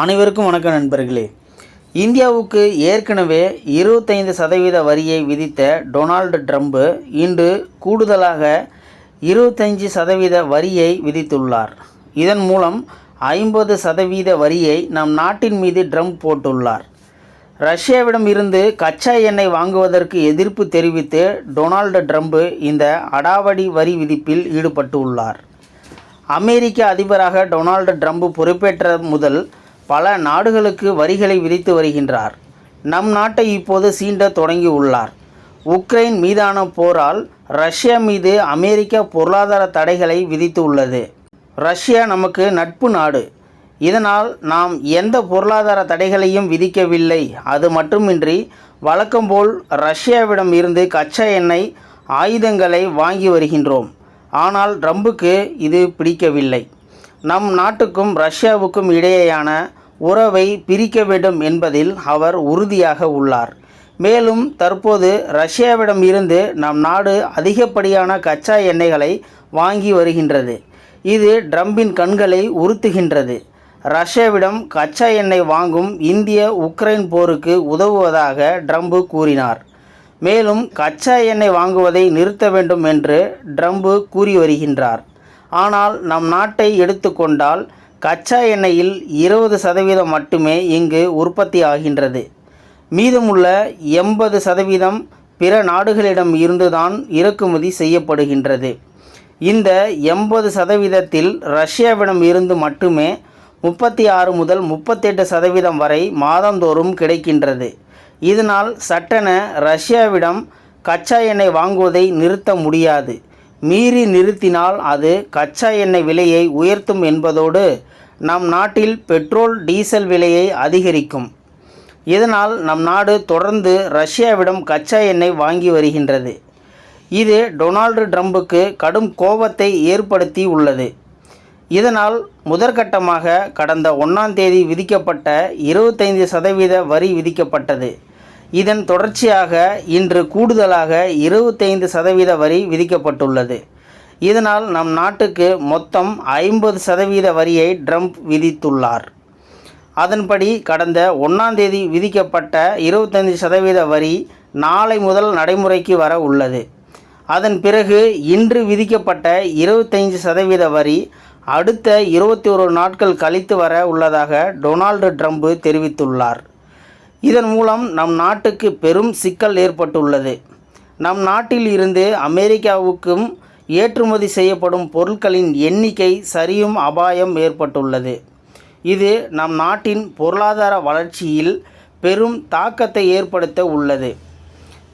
அனைவருக்கும் வணக்கம் நண்பர்களே. இந்தியாவுக்கு ஏற்கனவே இருபத்தைந்து சதவீத வரியை விதித்த டொனால்டு ட்ரம்ப் இன்று கூடுதலாக இருபத்தஞ்சி சதவீத வரியை விதித்துள்ளார். இதன் மூலம் ஐம்பது சதவீத வரியை நம் நாட்டின் மீது ட்ரம்ப் போட்டுள்ளார். ரஷ்யாவிடம் இருந்து கச்சா எண்ணெய் வாங்குவதற்கு எதிர்ப்பு தெரிவித்து டொனால்டு ட்ரம்ப் இந்த அடாவடி வரி விதிப்பில் ஈடுபட்டுள்ளார். அமெரிக்க அதிபராக டொனால்டு ட்ரம்ப் பொறுப்பேற்ற முதல் பல நாடுகளுக்கு வரிகளை விதித்து வருகின்றார். நம் நாட்டை இப்போது சீண்ட தொடங்கியுள்ளார் உக்ரைன் மீதான போரால் ரஷ்யா மீது அமெரிக்கா பொருளாதார தடைகளை விதித்து உள்ளது. ரஷ்யா நமக்கு நட்பு நாடு. இதனால் நாம் எந்த பொருளாதார தடைகளையும் விதிக்கவில்லை. அது மட்டுமின்றி வழக்கம்போல் ரஷ்யாவிடம் இருந்து கச்சா எண்ணெய் ஆயுதங்களை வாங்கி வருகின்றோம். ஆனால் ட்ரம்புக்கு இது பிடிக்கவில்லை. நம் நாட்டுக்கும் ரஷ்யாவுக்கும் இடையேயான உறவை பிரிக்க வேண்டும் என்பதில் அவர் உறுதியாக உள்ளார். மேலும் தற்போது ரஷ்யாவிடம் இருந்து நம் நாடு அதிகப்படியான கச்சா எண்ணெய்களை வாங்கி வருகின்றது. இது ட்ரம்பின் கண்களை உறுத்துகின்றது. ரஷ்யாவிடம் கச்சா எண்ணெய் வாங்கும் இந்திய உக்ரைன் போருக்கு உதவுவதாக ட்ரம்ப் கூறினார். மேலும் கச்சா எண்ணெய் வாங்குவதை நிறுத்த வேண்டும் என்று ட்ரம்ப் கூறி வருகின்றார். ஆனால் நம் நாட்டை எடுத்துக்கொண்டால் கச்சா எண்ணெயில் இருபது சதவீதம் மட்டுமே இங்கு உற்பத்தி ஆகின்றது. மீதமுள்ள எண்பது சதவீதம் பிற நாடுகளிடம் இருந்துதான் இறக்குமதி செய்யப்படுகின்றது. இந்த எண்பது சதவீதத்தில் ரஷ்யாவிடம் இருந்து மட்டுமே முப்பத்தி ஆறு முதல் முப்பத்தெட்டு சதவீதம் வரை மாதந்தோறும் கிடைக்கின்றது. இதனால் சட்டென ரஷ்யாவிடம் கச்சா எண்ணெய் வாங்குவதை நிறுத்த முடியாது. மீறி நிறுத்தினால் அது கச்சா எண்ணெய் விலையை உயர்த்தும் என்பதோடு நம் நாட்டில் பெட்ரோல் டீசல் விலையை அதிகரிக்கும். இதனால் நம் நாடு தொடர்ந்து ரஷ்யாவிடம் கச்சா எண்ணெய் வாங்கி வருகின்றது. இது டொனால்டு ட்ரம்புக்கு கடும் கோபத்தை ஏற்படுத்தி உள்ளது. இதனால் முதற்கட்டமாக கடந்த ஒன்றாம் தேதி விதிக்கப்பட்ட இருபத்தைந்து சதவீத வரி விதிக்கப்பட்டது. இதன் தொடர்ச்சியாக இன்று கூடுதலாக இருபத்தைந்து சதவீத வரி விதிக்கப்பட்டுள்ளது. இதனால் நம் நாட்டுக்கு மொத்தம் ஐம்பது சதவீத வரியை ட்ரம்ப் விதித்துள்ளார். அதன்படி கடந்த ஒன்றாம் தேதி விதிக்கப்பட்ட இருபத்தைந்து சதவீத வரி நாளை முதல் நடைமுறைக்கு வர உள்ளது. அதன் பிறகு இன்று விதிக்கப்பட்ட இருபத்தைந்து சதவீத வரி அடுத்த இருபத்தி ஒரு நாட்கள் கழித்து வர உள்ளதாக டொனால்டு ட்ரம்ப் தெரிவித்துள்ளார். இதன் மூலம் நம் நாட்டுக்கு பெரும் சிக்கல் ஏற்பட்டுள்ளது. நம் நாட்டில் இருந்து அமெரிக்காவுக்கும் ஏற்றுமதி செய்யப்படும் பொருட்களின் எண்ணிக்கை சரியும் அபாயம் ஏற்பட்டுள்ளது. இது நம் நாட்டின் பொருளாதார வளர்ச்சியில் பெரும் தாக்கத்தை ஏற்படுத்த உள்ளது.